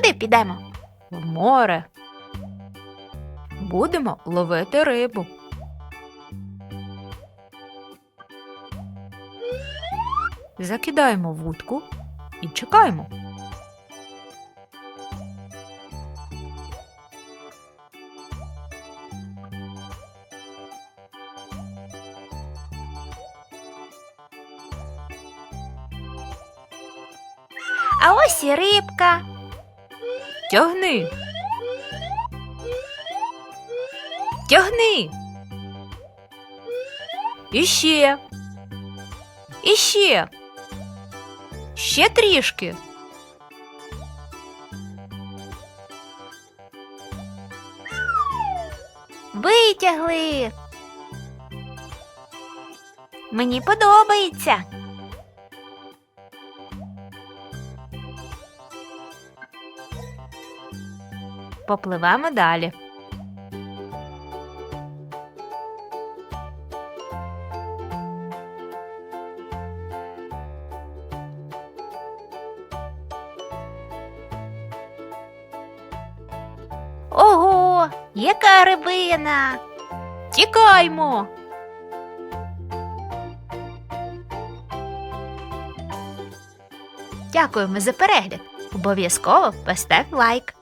Куди підемо? В море. Будемо ловити рибу. Закидаємо вудку і чекаємо. А ось і рибка. Тягни. Тягни. Іще. Іще. Ще трішки. Витягли. Мені подобається. Попливемо далі. Ого, яка рибина. Тікаймо. Дякуємо за перегляд. Обов'язково постав лайк.